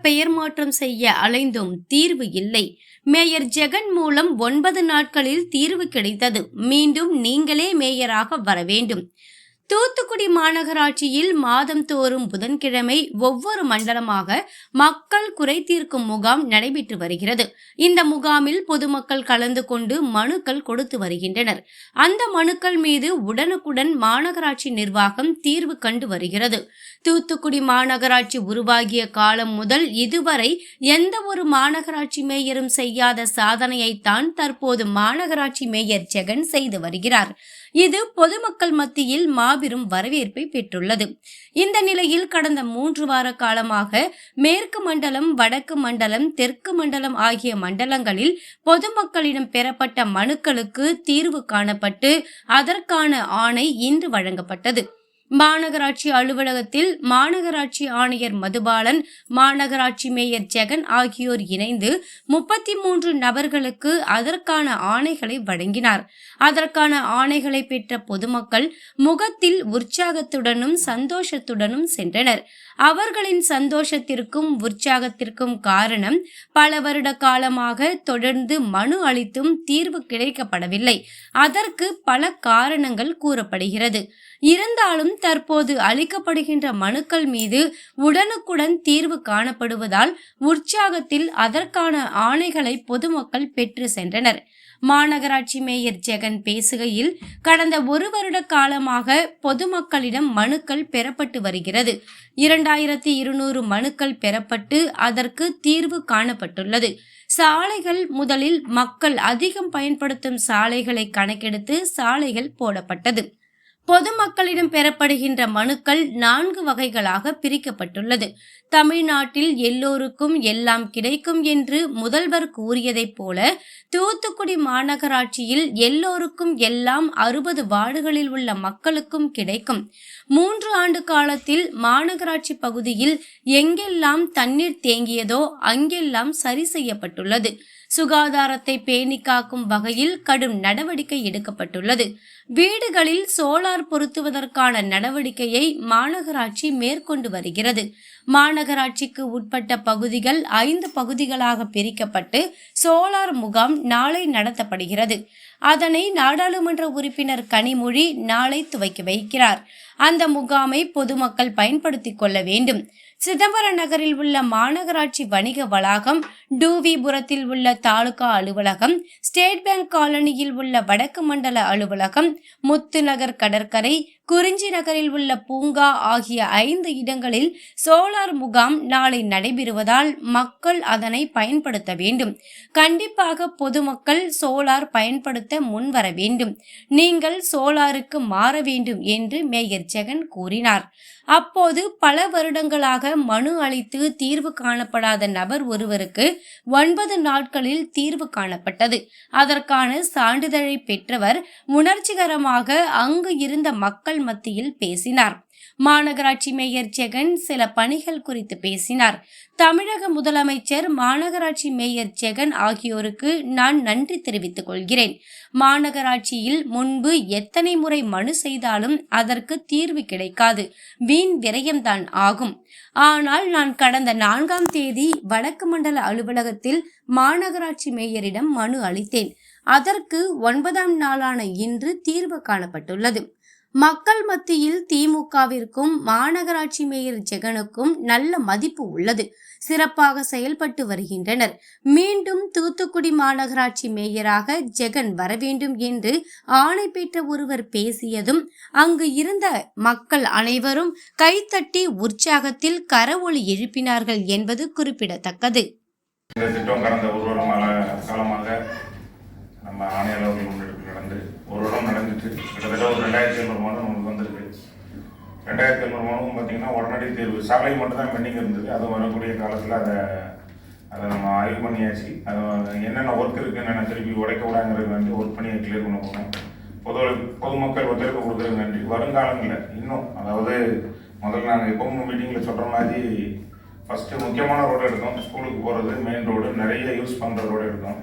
பெயர் மாற்றம் செய்ய அலைந்தும் தீர்வு இல்லை. மேயர் ஜெகன் மூலம் ஒன்பது நாட்களில் தீர்வு கிடைத்தது. மீண்டும் நீங்களே மேயராக வர வேண்டும். தூத்துக்குடி மாநகராட்சியில் மாதந்தோறும் புதன்கிழமை ஒவ்வொரு மண்டலமாக மக்கள் குறை தீர்க்கும் முகாம் நடைபெற்று வருகிறது. இந்த முகாமில் பொதுமக்கள் கலந்து கொண்டு மனுக்கள் கொடுத்து வருகின்றனர். அந்த மனுக்கள் மீது உடனுக்குடன் மாநகராட்சி நிர்வாகம் தீர்வு கண்டு வருகிறது. தூத்துக்குடி மாநகராட்சி உருவாகிய காலம் முதல் இதுவரை எந்த ஒரு மாநகராட்சி மேயரும் செய்யாத சாதனையைத்தான் தற்போது மாநகராட்சி மேயர் ஜெகன் செய்து வருகிறார். இது பொதுமக்கள் மத்தியில் மா மாபெரும் வரவேற்பை பெற்றுள்ளது. இந்த நிலையில் கடந்த மூன்று வார காலமாக மேற்கு மண்டலம் வடக்கு மண்டலம் தெற்கு மண்டலம் ஆகிய மண்டலங்களில் பொதுமக்களிடம் பெறப்பட்ட மனுக்களுக்கு தீர்வு காணப்பட்டு அதற்கான ஆணை இன்று வழங்கப்பட்டது. மாநகராட்சி அலுவலகத்தில் மாநகராட்சி ஆணையர் மதுபாலன் மாநகராட்சி மேயர் ஜெகன் ஆகியோர் இணைந்து முப்பத்தி மூன்று நபர்களுக்கு அதற்கான ஆணைகளை வழங்கினார். அதற்கான ஆணைகளை பெற்ற பொதுமக்கள் முகத்தில் உற்சாகத்துடனும் சந்தோஷத்துடனும் சென்றனர். அவர்களின் சந்தோஷத்திற்கும் உற்சாகத்திற்கும் காரணம் பல வருட காலமாக தொடர்ந்து மனு அளித்தும் தீர்வு கிடைக்கப்படவில்லை. அதற்கு பல காரணங்கள் கூறப்படுகிறது. இருந்தாலும் தற்போது அளிக்கப்படுகின்ற மனுக்கள் மீது உடனுக்குடன் தீர்வு காணப்படுவதால் உற்சாகத்தில் அதற்கான ஆணைகளை பொதுமக்கள் பெற்று சென்றனர். மாநகராட்சி மேயர் ஜெகன் பேசுகையில் கடந்த ஒரு வருட காலமாக பொதுமக்களிடம் மனுக்கள் பெறப்பட்டு வருகிறது. இரண்டாயிரத்தி இருநூறு மனுக்கள் பெறப்பட்டு அதற்கு தீர்வு காணப்பட்டுள்ளது. சாலைகள் முதலில் மக்கள் அதிகம் பயன்படுத்தும் சாலைகளை கணக்கெடுத்து சாலைகள் போடப்பட்டது. பொதுமக்களிடம் பெறப்படுகின்ற மனுக்கள் நான்கு வகைகளாக பிரிக்கப்பட்டுள்ளது. தமிழ்நாட்டில் எல்லோருக்கும் எல்லாம் கிடைக்கும் என்று முதல்வர் கூறியதைப் போல தூத்துக்குடி மாநகராட்சியில் எல்லோருக்கும் எல்லாம் அறுபது வார்டுகளில் உள்ள மக்களுக்கும் கிடைக்கும். மூன்று ஆண்டு காலத்தில் மாநகராட்சி பகுதியில் எங்கெல்லாம் தண்ணீர் தேங்கியதோ அங்கெல்லாம் சரி செய்யப்பட்டுள்ளது. சுகாதாரத்தை பேணி காக்கும் வகையில் கடும் நடவடிக்கை எடுக்கப்பட்டுள்ளது. வீடுகளில் சோலார் பொருத்துவதற்கான நடவடிக்கையை மாநகராட்சி மேற்கொண்டு வருகிறது. மாநகராட்சிக்கு உட்பட்ட பகுதிகள் ஐந்து பகுதிகளாக பிரிக்கப்பட்டு சோலார் முகாம் நாளை நடத்தப்படுகிறது. அதனை நாடாளுமன்ற உறுப்பினர் கனிமொழி நாளை துவக்கி வைக்கிறார். அந்த முகாமை பொதுமக்கள் பயன்படுத்திக் கொள்ள வேண்டும். சிதம்பரம் நகரில் உள்ள மாநகராட்சி வணிக வளாகம் டூவிபுரத்தில் உள்ள தாலுகா அலுவலகம் ஸ்டேட் பேங்க் காலனியில் உள்ள வடக்கு மண்டல அலுவலகம் முத்து நகர் கடற்கரை குறிஞ்சி நகரில் உள்ள பூங்கா ஆகிய ஐந்து இடங்களில் சோலார் முகாம் நாளை நடைபெறுவதால் மக்கள் அதனை பயன்படுத்த வேண்டும். கண்டிப்பாக பொதுமக்கள் சோலார் பயன்படுத்த முன்வர வேண்டும். நீங்கள் சோலாருக்கு மாற வேண்டும் என்று மேயர் ஜெகன் கூறினார். அப்போது பல வருடங்களாக மனு அளித்து தீர்வு காணப்படாத நபர் ஒருவருக்கு ஒன்பது நாட்களில் தீர்வு காணப்பட்டது. அதற்கான சான்றிதழை பெற்றவர் உணர்ச்சிகரமாக அங்கு இருந்த மக்கள் மத்தியில் பேசினார். மாநகராட்சி மேயர் ஜெகன் சில பணிகள் குறித்து பேசினார். தமிழக முதலமைச்சர் மாநகராட்சி மேயர் ஜெகன் ஆகியோருக்கு நான் நன்றி தெரிவித்துக் கொள்கிறேன். மாநகராட்சியில் முன்பு எத்தனை முறை மனு செய்தாலும் அதற்கு தீர்வு கிடைக்காது. வீண் விரயம்தான் ஆகும். ஆனால் நான் கடந்த நான்காம் தேதி வடக்கு மண்டல அலுவலகத்தில் மாநகராட்சி மேயரிடம் மனு அளித்தேன். அதற்கு ஒன்பதாம் நாளான இன்று தீர்வு காணப்பட்டுள்ளது. மக்கள் மத்தியில் திமுகவிற்கும் மாநகராட்சி மேயர் ஜெகனுக்கும் நல்ல மதிப்பு உள்ளது. சிறப்பாக செயல்பட்டு வருகின்றனர். மீண்டும் தூத்துக்குடி மாநகராட்சி மேயராக ஜெகன் வர வேண்டும் என்று ஆணை பெற்ற ஒருவர் பேசியதும் அங்கு இருந்த மக்கள் அனைவரும் கைத்தட்டி உற்சாகத்தில் கரவொலி எழுப்பினார்கள் என்பது குறிப்பிடத்தக்கது. இந்த திட்டம் கடந்த ஒரு ஒரு வருடம் நடந்துட்டு கிட்டத்தட்ட ஒரு ரெண்டாயிரத்தி ஐநூறு மாணவன் நமக்கு வந்திருக்கு. ரெண்டாயிரத்தி ஐநூறு மாணவன் பார்த்தீங்கன்னா உடனடி தேர்வு. சாலை மட்டும் தான் பெண்டிங் இருந்தது. அது வரக்கூடிய காலத்தில் அதை அதை நம்ம ஆய்வு பண்ணியாச்சு. அதை என்னென்ன ஒர்க் இருக்குது என்னென்ன திருப்பி உடைக்க விடாங்கிறது வந்து ஒர்க் பண்ணி கிளியர் பண்ண போனோம். பொது பொதுமக்கள் ஒத்துழைப்பு கொடுக்குறது நன்றி. வருங்காலங்களில் இன்னும் அதாவது முதல்ல நாங்கள் எப்பவும் மீட்டிங்கில் சொல்கிற மாதிரி ஃபஸ்ட்டு முக்கியமான ரோடு எடுத்தோம். ஸ்கூலுக்கு போகிறது மெயின் ரோடு நிறைய யூஸ் பண்ணுற ரோடு எடுத்தோம்.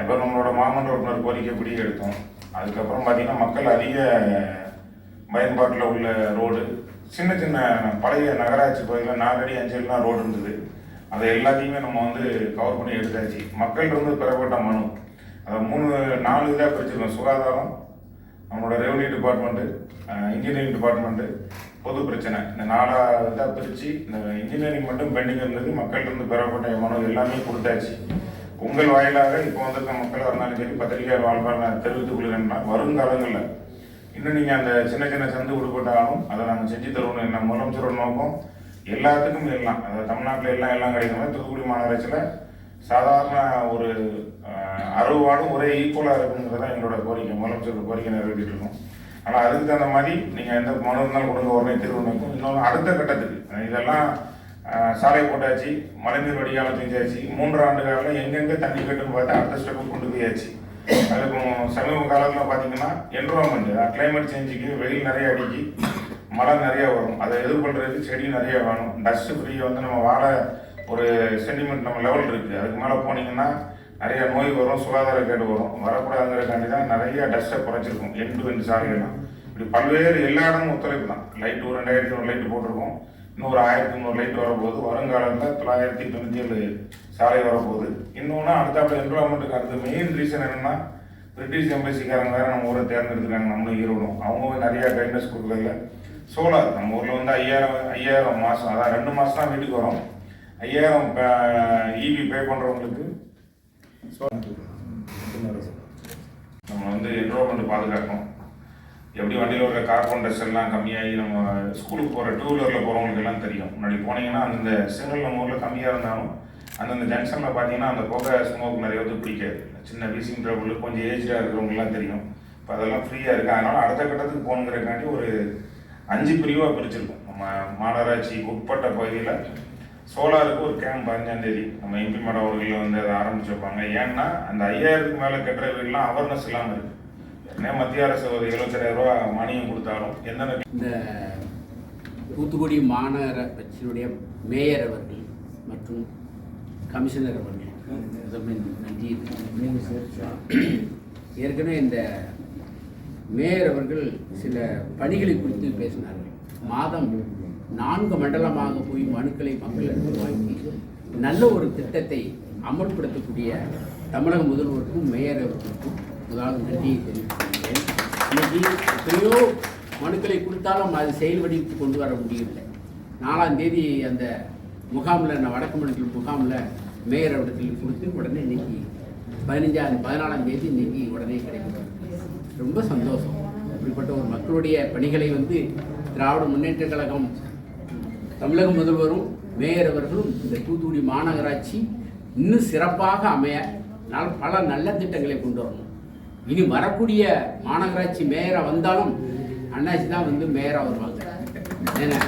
இப்போ நம்மளோட மாமன் உறுப்பினர் கோரிக்கைப்படி எடுத்தோம். அதுக்கப்புறம் பார்த்தீங்கன்னா மக்கள் அதிக பயன்பாட்டில் உள்ள ரோடு. சின்ன சின்ன பழைய நகராட்சி பகுதியில் நாலடி அஞ்சடிலாம் ரோடு இருந்தது. அதை எல்லாத்தையுமே நம்ம வந்து கவர் பண்ணி எடுத்தாச்சு. மக்கள் வந்து பெறப்பட்ட மனு. அதை மூணு நாலு இதாக பிரிச்சிருக்கோம். சுகாதாரம் நம்மளோட ரெவன்யூ டிபார்ட்மெண்ட்டு இன்ஜினியரிங் டிபார்ட்மெண்ட்டு பொது பிரச்சனை. இந்த நாலா இதாக பிரித்து இந்த இன்ஜினியரிங் மட்டும் பெண்டிங் இருந்தது. மக்கள்கிட்ட பெறப்பட்ட மனு எல்லாமே கொடுத்தாச்சு. உங்கள் வாயிலாக இப்போ வந்திருக்க மக்கள் வரனாலும் சரி பத்திரிகையாளர் வாழ்வாளர் நான் தெரிவித்துக் கொள்கிறேன்னா வருங்காலங்களில் இன்னும் நீங்கள் அந்த சின்ன சின்ன சந்து விடுபட்டாலும் அதை நாங்கள் செஞ்சு தருவோம் என்ன முதலமைச்சரோட நோக்கம்? எல்லாத்துக்கும் எல்லாம். அதாவது தமிழ்நாட்டில் எல்லாம் எல்லாம் கிடைக்கிற மாதிரி தூத்துக்குடி மாநகராட்சியில் சாதாரண ஒரு அஹ், அறுபது வார்டும் ஒரே ஈக்குவலாக இருக்குங்கிறது தான் எங்களோட கோரிக்கை. முதலமைச்சரோட கோரிக்கை நிறைவேற்றிட்டு இருக்கோம். ஆனால் அதுக்கு தகுந்த மாதிரி நீங்கள் எந்த மனு இருந்தாலும் கொடுங்க உடனே தீர்வு இன்னொன்று அடுத்த கட்டத்துக்கு. இதெல்லாம் சாலை போட்டாச்சு மழைநீர் வடிகாலம் செஞ்சாச்சு மூன்று ஆண்டு காலம் எங்கெங்கே தண்ணி கட்டுன்னு பார்த்தா அடுத்த ஸ்டெப்பு கொண்டு போயாச்சு. அதுக்கும் சமீப காலத்தில் பார்த்தீங்கன்னா என்விரான்மெண்ட் கிளைமேட் சேஞ்சுக்கு வெயில் நிறைய அடிக்கி மழை நிறையா வரும். அதை எதிர்கொள்றதுக்கு செடி நிறையா வேணும். டஸ்ட் ஃப்ரீ வந்து நம்ம வாழ ஒரு சென்டிமெண்ட் நம்ம லெவல் இருக்குது அதுக்கு மேலே போனீங்கன்னா நிறைய நோய் வரும் சுகாதார கேடு வரும். வரக்கூடாதுங்கிறக்காண்டி தான் நிறைய டஸ்ட்டை குறைச்சிருக்கும். எண்டு டு எண்டு சாலைகள்லாம். இப்படி பல்வேறு எல்லா இடமும் ஒத்துழைப்பு தான். லைட் ஒரு ரெண்டாயிரத்தி ஒரு லைட் போட்டிருக்கோம். இன்னொரு ஆயிரத்தி முந்நூறு லைட் வரப்போகுது. வருங்காலத்தில் தொள்ளாயிரத்தி தொண்ணூற்றி ஏழு சாலை வரப்போகுது. இன்னொன்று அடுத்தாப்புல என்விரான்மெண்ட்டுக்கு அடுத்த மெயின் ரீசன் என்னென்னா பிரிட்டிஷ் எம்பசிக்காரங்க வேறு நம்ம ஊரை தேர்ந்தெடுத்துருக்காங்க நம்மளும் ஈரோடும். அவங்க நிறையா நிறைய கைட்னஸ் கொடுக்கல சோலார் நம்ம ஊரில் வந்து ஐயாயிரம் ஐயாயிரம் மாதம் அதான் ரெண்டு மாதம் தான் வீட்டுக்கு வரும். ஐயாயிரம் இவி பே பண்ணுறவங்களுக்கு நம்ம வந்து என்ரோல்மெண்ட் பாதுகாக்கணும். எப்படி வண்டியில் வர கார்பன் டஸ்ட் எல்லாம் கம்மியாகி நம்ம ஸ்கூலுக்கு போகிற டூ வீலரில் போகிறவங்களுக்கு எல்லாம் தெரியும். முன்னாடி போனீங்கன்னா அந்தந்த சிங்கிள் நம்ம ஊரில் கம்மியாக இருந்தாலும் அந்தந்த ஜங்ஷனில் பார்த்தீங்கன்னா அந்த புகை ஸ்மோக் நிறைய வந்து பிடிக்காது. சின்ன பீசிங் ட்ரபுள் கொஞ்சம் ஏஜாக இருக்கிறவங்கலாம் தெரியும். இப்போ அதெல்லாம் ஃப்ரீயாக இருக்குது அதனால் அடுத்த கட்டத்துக்கு போகணுங்கிறக்காண்டி ஒரு அஞ்சு பிரிவாக பிரிச்சிருக்கோம். நம்ம மாநகராட்சி உட்பட்ட பகுதியில் சோலாருக்கு ஒரு கேம்ப் பதினஞ்சாந்தேதி தேதி. நம்ம எம்பி மேடம் அவர்கள் வந்து அதை ஆரம்பிச்சு வைப்பாங்க ஏன்னா அந்த ஐயாயிரத்துக்கு மேலே கட்டுற வீடெலாம் அவேர்னஸ் இல்லாமல் இருக்குது ஏன்னா மத்திய அரசு ஒரு எழுபத்தஞ்சாயிரம் ரூபா மானியம் கொடுத்தாலும் எந்தெந்த இந்த தூத்துக்குடி மாநகர கட்சியினுடைய மேயர் அவர்கள் மற்றும் கமிஷனர் அவர்கள். நன்றி. ஏற்கனவே இந்த மேயர் அவர்கள் சில பணிகளை குறித்து பேசினார்கள். மாதம் நான்கு மண்டலமாக போய் மனுக்களை மக்களிடம் வாங்கி நல்ல ஒரு திட்டத்தை அமல்படுத்தக்கூடிய தமிழக முதல்வருக்கும் மேயர் அவர்களுக்கும் முதலாவது நன்றியை தெரிவித்துக் இன்னைக்கு எத்தனையோ மனுக்களை கொடுத்தாலும் அது செயல் வடிவுக்கு கொண்டு வர முடியவில்லை. நாலாம் தேதி அந்த முகாமில் நான் வடக்கு மண்டல முகாமில் மேயர் இடத்தில் கொடுத்து உடனே இன்னைக்கு பதினஞ்சாம் பதினாலாம் தேதி இன்னைக்கு உடனே கிடைக்கும் ரொம்ப சந்தோஷம். இப்படிப்பட்ட ஒரு மக்களுடைய பணிகளை வந்து திராவிட முன்னேற்ற கழகம் தமிழக முதல்வரும் மேயர் அவர்களும் இந்த தூத்துக்குடி மாநகராட்சி இன்னும் சிறப்பாக அமைய பல நல்ல திட்டங்களை கொண்டு வரணும். இனி வரக்கூடிய மாநகராட்சி மேயராக வந்தாலும் அண்ணாச்சி தான் வந்து மேயராக வருவாங்க. ஏன்னா